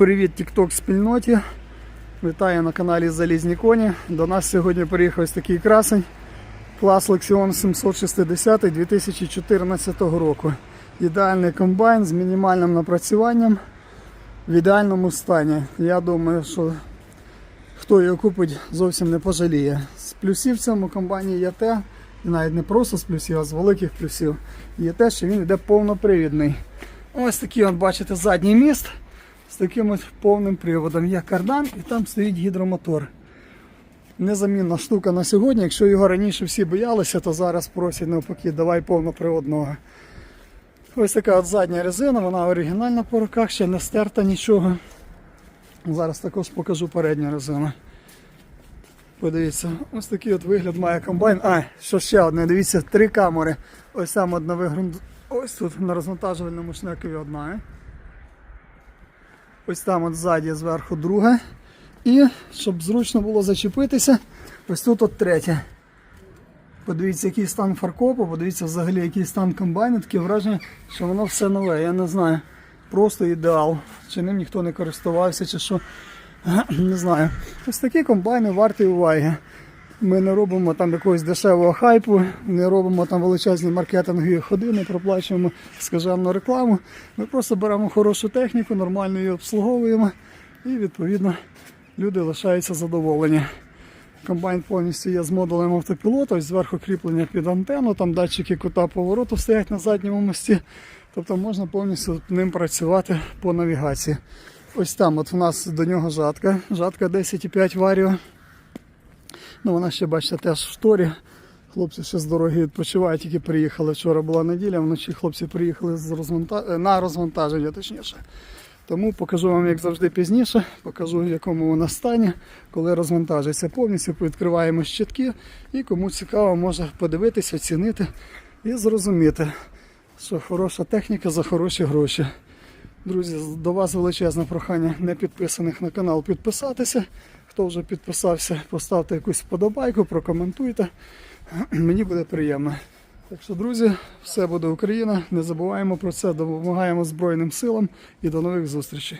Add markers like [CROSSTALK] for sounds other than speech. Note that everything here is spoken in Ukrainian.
Привіт TikTok спільноті. Вітаю на каналі Залізні Коні. До нас сьогодні приїхав ось такий красень. Клас Lexion 760 2014 року. Ідеальний комбайн з мінімальним напрацюванням в ідеальному стані. Я думаю, що хто його купить, зовсім не пожаліє. З плюсів в цьому комбайні є те, і навіть не просто з плюсів, а з великих плюсів, є те, що він йде повнопривідний. Ось такий, бачите, задній міст таким от повним приводом. Є кардан і там стоїть гідромотор. Незамінна штука на сьогодні. Якщо його раніше всі боялися, то зараз просять навпаки, давай повноприводного. Ось така от задня резина, вона оригінальна по руках, ще не стерта нічого. Зараз також покажу передню резину. Подивіться, ось такий от вигляд має комбайн. А, що ще одне, дивіться, три камери. Ось там одна вигрунт. Ось тут на розвантажувальному шнекові одна. Ось там от ззаді зверху друге. І щоб зручно було зачепитися, ось тут от третє. Подивіться, який стан фаркопу, подивіться взагалі, який стан комбайну, таке враження, що воно все нове. Я не знаю. Просто ідеал. Чи ним ніхто не користувався, чи що. [CLEARS THROAT] Не знаю. Ось такі комбайни варті уваги. Ми не робимо там якогось дешевого хайпу, не робимо там величезні маркетингові ходи, не проплачуємо скажену рекламу. Ми просто беремо хорошу техніку, нормально її обслуговуємо і відповідно люди лишаються задоволені. Комбайн повністю є з модулем автопілота, ось зверху кріплення під антенну, там датчики кута повороту стоять на задньому мості. Тобто можна повністю ним працювати по навігації. Ось там от у нас до нього жатка. Жатка 10,5 варіо. Ну, вона ще, бачите, теж в шторі. Хлопці ще з дороги відпочивають, тільки приїхали. Вчора була неділя, вночі хлопці приїхали з розванта... е, на розвантаження, точніше. Тому покажу вам, як завжди, пізніше, покажу, в якому вона стані, коли розвантажиться повністю, відкриваємо щитки і кому цікаво, може подивитись, оцінити і зрозуміти, що хороша техніка за хороші гроші. Друзі, до вас величезне прохання не підписаних на канал підписатися. Хто вже підписався, поставте якусь вподобайку, прокоментуйте. [CLEARS THROAT] Мені буде приємно. Так що, друзі, все буде Україна. Не забуваємо про це, допомагаємо Збройним силам і до нових зустрічей.